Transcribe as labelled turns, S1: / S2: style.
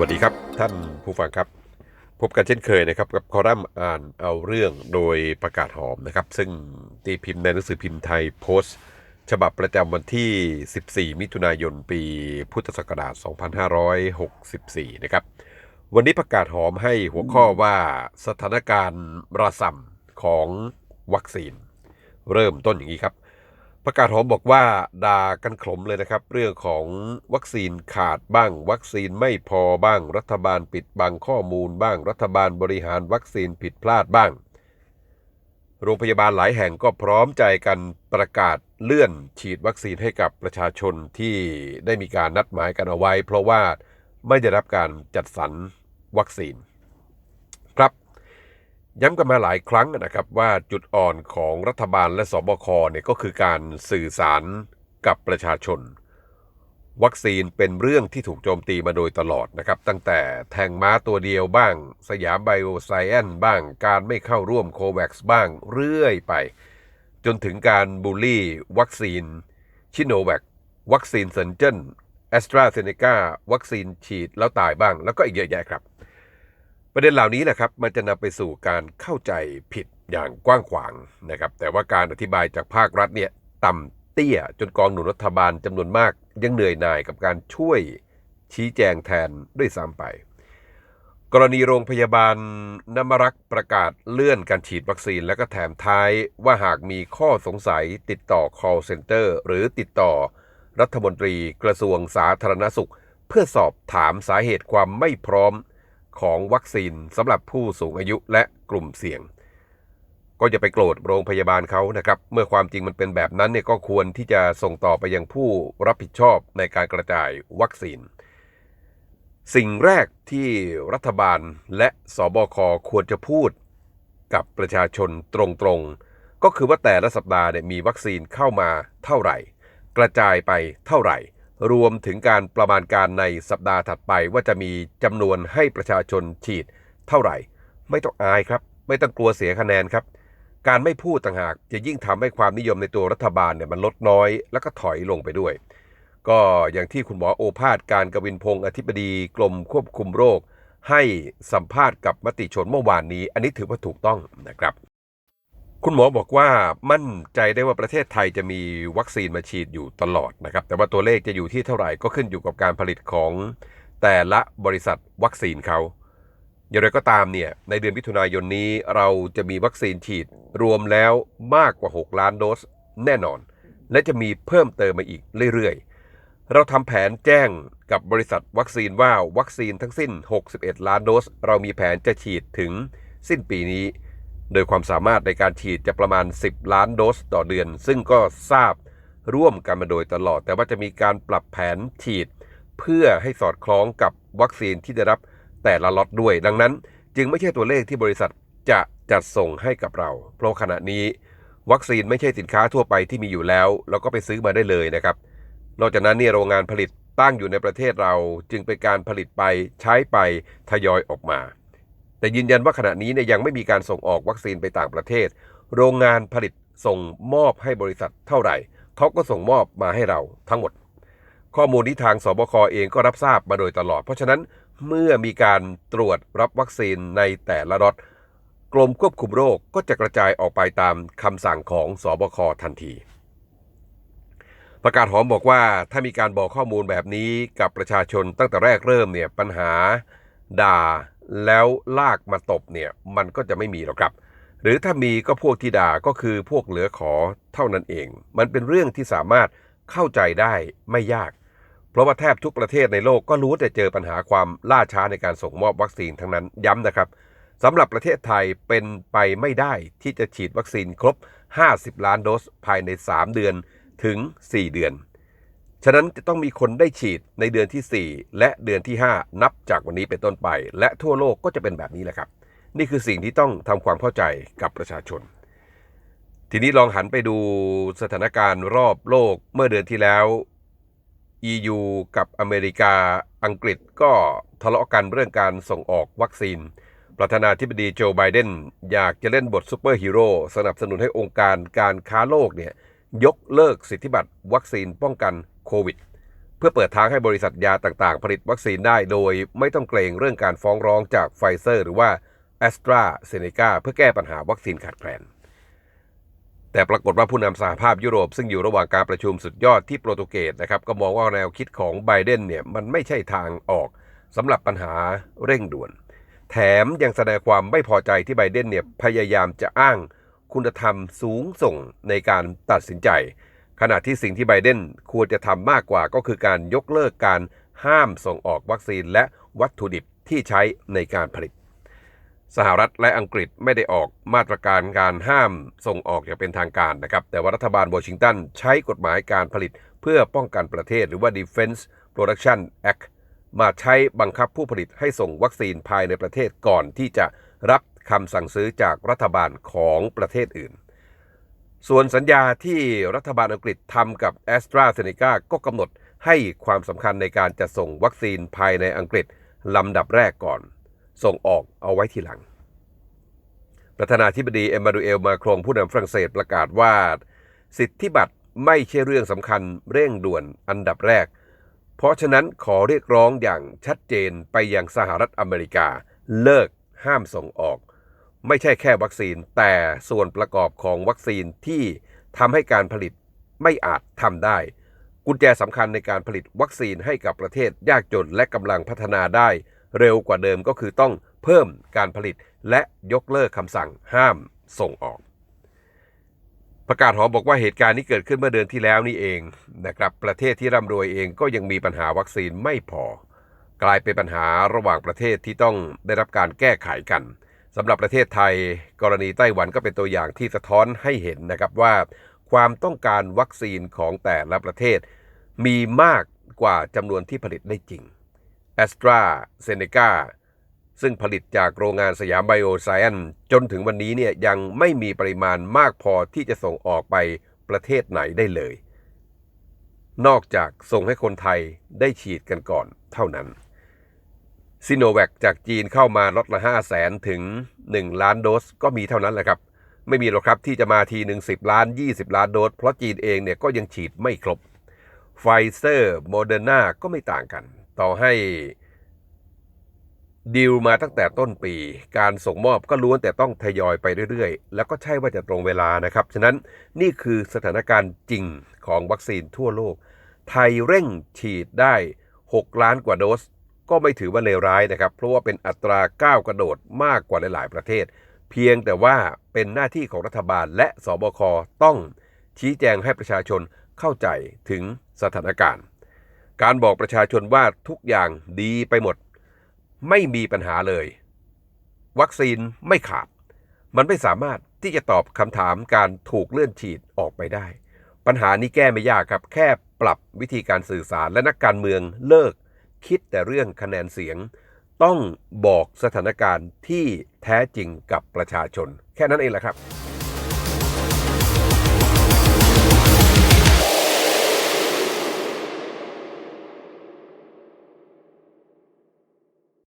S1: วัสดีครับ ท่านผู้ฟังครับ พบกันเช่นเคยนะครับกับคอลัมน์อ่านเอาเรื่องโดยประกาศหอมนะครับ ซึ่งตีพิมพ์ในหนังสือพิมพ์ไทยโพสต์ ฉบับประจำวันที่ 14 มิถุนายนปีพุทธศักราช 2564 นะครับ วันนี้ประกาศหอมให้หัวข้อว่าสถานการณ์ระส่ำของวัคซีน เริ่มต้นอย่างนี้ครับ ประกาศหอมบอกว่าด่ากันขลมเลยนะครับ เรื่องของวัคซีนขาดบ้าง วัคซีนไม่พอบ้าง รัฐบาลปิดบังข้อมูลบ้าง รัฐบาลบริหารวัคซีนผิดพลาดบ้าง โรงพยาบาลหลายแห่งก็พร้อมใจกันประกาศเลื่อนฉีดวัคซีนให้กับประชาชนที่ได้มีการนัดหมายกันเอาไว้ เพราะว่าไม่ได้รับการจัดสรรวัคซีน ย้ำกันมาหลายครั้งนะครับว่าจุดอ่อนของรัฐบาลและสบคเนี่ยก็คือการสื่อสารกับประชาชน วัคซีนเป็นเรื่องที่ถูกโจมตีมาโดยตลอดนะครับ ตั้งแต่แทงม้าตัวเดียวบ้าง สยามไบโอไซแอนบ้าง การไม่เข้าร่วมโควัคซ์บ้างเรื่อยไป จนถึงการบูลลี่ วัคซีน ชิโนแวควัคซีนเซนเจนแอสตราเซเนกาวัคซีนฉีดแล้วตายบ้าง แล้วก็อีกเยอะแยะครับ ประเด็นเหล่านี้แหละครับมันจะนำไปสู่การเข้าใจผิดอย่างกว้างขวางนะครับ แต่ว่าการอธิบายจากภาครัฐเนี่ยต่ำเตี้ยจนกองหนุนรัฐบาลจำนวนมาก ยังเหนื่อยหน่ายกับการช่วยชี้แจงแทนด้วยซ้ำไป กรณีโรงพยาบาลนมรักประกาศเลื่อนการฉีดวัคซีน และก็แถมท้ายว่าหากมีข้อสงสัยติดต่อ call center หรือติดต่อรัฐมนตรีกระทรวงสาธารณสุข เพื่อสอบถามสาเหตุความไม่พร้อม ของวัคซีนสำหรับผู้สูงอายุและกลุ่มเสี่ยง ก็จะไปโกรธโรงพยาบาลเขานะครับ เมื่อความจริงมันเป็นแบบนั้นเนี่ยก็ควรที่จะส่งต่อไปยังผู้รับผิดชอบในการกระจายวัคซีน สิ่งแรกที่รัฐบาลและสบคควรจะพูดกับประชาชนตรงๆ ก็คือว่าแต่ละสัปดาห์เนี่ยมีวัคซีนเข้ามาเท่าไหร่ กระจายไปเท่าไหร่ รวมถึงการประมาณการในสัปดาห์ถัดไปว่าจะมีจำนวนให้ประชาชนฉีดเท่าไหร่ ไม่ต้องอายครับ ไม่ต้องกลัวเสียคะแนนครับ การไม่พูดต่างหากจะยิ่งทำให้ความนิยมในตัวรัฐบาลเนี่ยมันลดน้อย แล้วก็ถอยลงไปด้วย ก็อย่างที่คุณหมอโอภาสการกวินพงศ์อธิบดีกรมควบคุมโรค ให้สัมภาษณ์กับมติชนเมื่อวานนี้ อันนี้ถือว่าถูกต้องนะครับ คุณหมอบอกว่ามั่นใจได้ว่าประเทศไทยจะมีวัคซีนมาฉีดอยู่ตลอดนะครับ แต่ว่าตัวเลขจะอยู่ที่เท่าไหร่ก็ขึ้นอยู่กับการผลิตของแต่ละบริษัทวัคซีนเขาอย่างไรก็ตามเนี่ยในเดือนมิถุนายนนี้เราจะมีวัคซีนฉีดรวมแล้วมากกว่า 6 ล้านโดสแน่นอน และจะมีเพิ่มเติมมาอีกเรื่อยๆ เราทำแผนแจ้งกับบริษัทวัคซีนว่าวัคซีนทั้งสิ้น 61 ล้านโดส เรามีแผนจะฉีดถึงสิ้นปีนี้ โดยความสามารถในการฉีดจะประมาณ 10 ล้านโดสต่อเดือน ซึ่งก็ทราบร่วมกันมาโดยตลอด แต่ว่าจะมีการปรับแผนฉีด เพื่อให้สอดคล้องกับวัคซีนที่ได้รับแต่ละล็อตด้วย ดังนั้น จึงไม่ใช่ตัวเลขที่บริษัทจะจัดส่งให้กับเรา เพราะขณะนี้ วัคซีนไม่ใช่สินค้าทั่วไปที่มีอยู่แล้ว เราก็ไปซื้อมาได้เลยนะครับ นอกจากนั้นเนี่ยโรงงานผลิตตั้งอยู่ในประเทศเราจึงเป็นการผลิตไปใช้ไปทยอยออกมา แต่ยืนยันว่าขณะนี้เนี่ยยังไม่มีการส่งออกวัคซีนไปต่างประเทศ โรงงานผลิตส่งมอบให้บริษัทเท่าไหร่ เขาก็ส่งมอบมาให้เราทั้งหมด ข้อมูลที่ทางสบคเองก็รับทราบมาโดยตลอด เพราะฉะนั้นเมื่อมีการตรวจรับวัคซีนในแต่ละล็อตกรมควบคุมโรคก็จะกระจายออกไปตามคำสั่งของสบคทันที ประกาศหอมบอกว่าถ้ามีการบอกข้อมูลแบบนี้กับประชาชนตั้งแต่แรกเริ่มเนี่ยปัญหาด่า แล้วลากมาตบเนี่ยมันก็จะไม่มีหรอกครับ หรือถ้ามีก็พวกที่ด่าก็คือพวกเหลือขอเท่านั้นเอง มันเป็นเรื่องที่สามารถเข้าใจได้ไม่ยาก เพราะว่าแทบทุกประเทศในโลกก็รู้แต่เจอปัญหาความล่าช้าในการส่งมอบวัคซีนทั้งนั้นย้ำนะครับสำหรับประเทศไทยเป็นไปไม่ได้ที่จะฉีดวัคซีนครบ 50 ล้านโดสภายใน 3 เดือนถึง 4 เดือน ฉะนั้นจะต้องมีคนได้ฉีดในเดือนที่ 4 และเดือนที่ 5 นับจากวันนี้เป็นต้นไป และทั่วโลกก็จะเป็นแบบนี้แหละครับ นี่คือสิ่งที่ต้องทำความเข้าใจกับประชาชน ทีนี้ลองหันไปดูสถานการณ์รอบโลกเมื่อเดือนที่แล้ว EU กับอเมริกาอังกฤษก็ทะเลาะกันเรื่องการส่งออกวัคซีน ประธานาธิบดีโจไบเดนอยากจะเล่นบทซูเปอร์ฮีโร่สนับสนุนให้องค์การการค้าโลกเนี่ยยกเลิกสิทธิบัตรวัคซีนป้องกัน โควิด เพื่อเปิดทางให้บริษัทยาต่างๆ ผลิตวัคซีนได้โดยไม่ต้องเกรงเรื่องการฟ้องร้องจากไฟเซอร์หรือว่า a s t r a z เซ e c a เพื่อแก้ปัญหาวัคซีนขาดแคลน แต่ปรากฏว่าผู้นำสหภาพยุโรปซึ่งอยู่ระหว่างการประชุมสุดยอดที่โปรตุเกสนะครับก็มองว่าแนวคิดของไบเดนเนี่ยมันไม่ใช่ทางออกสำหรับปัญหาเร่งด่วน แถมยังแสดงความไม่พอใจที่ไบเดนเนี่ยพยายามจะอ้างคุณธรรมสูงส่งในการตัดสินใจ ขณะที่สิ่งที่ไบเดนควรจะทำมากกว่าก็คือการยกเลิกการห้ามส่งออกวัคซีนและวัตถุดิบที่ใช้ในการผลิต สหรัฐและอังกฤษไม่ได้ออกมาตรการการห้ามส่งออกอย่างเป็นทางการนะครับ แต่ว่ารัฐบาลวอชิงตันใช้กฎหมายการผลิตเพื่อป้องกันประเทศหรือว่า Defense Production Act มาใช้บังคับผู้ผลิตให้ส่งวัคซีนภายในประเทศก่อนที่จะรับคำสั่งซื้อจากรัฐบาลของประเทศอื่น ส่วนสัญญาที่รัฐบาลอังกฤษทำกับ a s t r a z เซ e c a ก็กำหนดให้ความสำคัญในการจะส่งวัคซีนภายในอังกฤษลำดับแรกก่อน ส่งออกเอาไว้ทีหลัง ประธานาธิบดีเอ็มมานูเอลมาครงผู้นำฝรั่งเศสประกาศว่า สิทธิบัตรไม่ใช่เรื่องสำคัญเร่งด่วนอันดับแรก เพราะฉะนั้นขอเรียกร้องอย่างชัดเจนไปยังสหรัฐอเมริกา เลิกห้ามส่งออก ไม่ใช่แค่วัคซีน แต่ส่วนประกอบของวัคซีนที่ทำให้การผลิตไม่อาจทำได้ กุญแจสำคัญในการผลิตวัคซีนให้กับประเทศยากจนและกำลังพัฒนาได้ เร็วกว่าเดิมก็คือต้องเพิ่มการผลิตและยกเลิกคำสั่งห้ามส่งออก ประกาศหอบอกว่าเหตุการณ์นี้เกิดขึ้นเมื่อเดือนที่แล้วนี่เองนะครับประเทศที่ร่ำรวยเองก็ยังมีปัญหาวัคซีนไม่พอ กลายเป็นปัญหาระหว่างประเทศที่ต้องได้รับการแก้ไขกัน สำหรับประเทศไทย กรณีไต้หวันก็เป็นตัวอย่างที่สะท้อนให้เห็นนะครับว่า ความต้องการวัคซีนของแต่ละประเทศ มีมากกว่าจำนวนที่ผลิตได้จริง a s t r a z เซ e c a ซึ่งผลิตจากโรงงานสยามไบโอไซแอนจนถึงวันนี้เนี่ยยังไม่มีปริมาณมากพอที่จะส่งออกไปประเทศไหนได้เลย นอกจากส่งให้คนไทยได้ฉีดกันก่อนเท่านั้น ซิโนแวคจากจีนเข้ามาลดละ5 0 0แสนถึง 1 ล้านโดสก็มีเท่านั้นแหละครับ ไม่มีหรอกครับที่จะมาทีหนึ่ง10 ล้าน 20 ล้านโดส เพราะจีนเองเนี่ยก็ยังฉีดไม่ครบไฟเซอร์โมเดอร์นาก็ไม่ต่างกัน ต่อให้ดีลมาตั้งแต่ต้นปี การส่งมอบก็ล้วนแต่ต้องทยอยไปเรื่อยๆ แล้วก็ใช่ว่าจะตรงเวลานะครับ ฉะนั้นนี่คือสถานการณ์จริงของวัคซีนทั่วโลก ไทยเร่งฉีดได้ 6 ล้านกว่าโดส ก็ไม่ถือว่าเลวร้ายนะครับ เพราะว่าเป็นอัตราก้าวกระโดดมากกว่าหลาย ๆ ประเทศ เพียงแต่ว่าเป็นหน้าที่ของรัฐบาลและสบคต้องชี้แจงให้ประชาชนเข้าใจถึงสถานการณ์ การบอกประชาชนว่าทุกอย่างดีไปหมด ไม่มีปัญหาเลย วัคซีนไม่ขาด มันไม่สามารถที่จะตอบคำถามการถูกเลื่อนฉีดออกไปได้ ปัญหานี้แก้ไม่ยากครับ แค่ปรับวิธีการสื่อสารและนักการเมืองเลิก คิดแต่เรื่องคะแนนเสียง ต้องบอกสถานการณ์ที่แท้จริงกับประชาชน แค่นั้นเองแหละครับ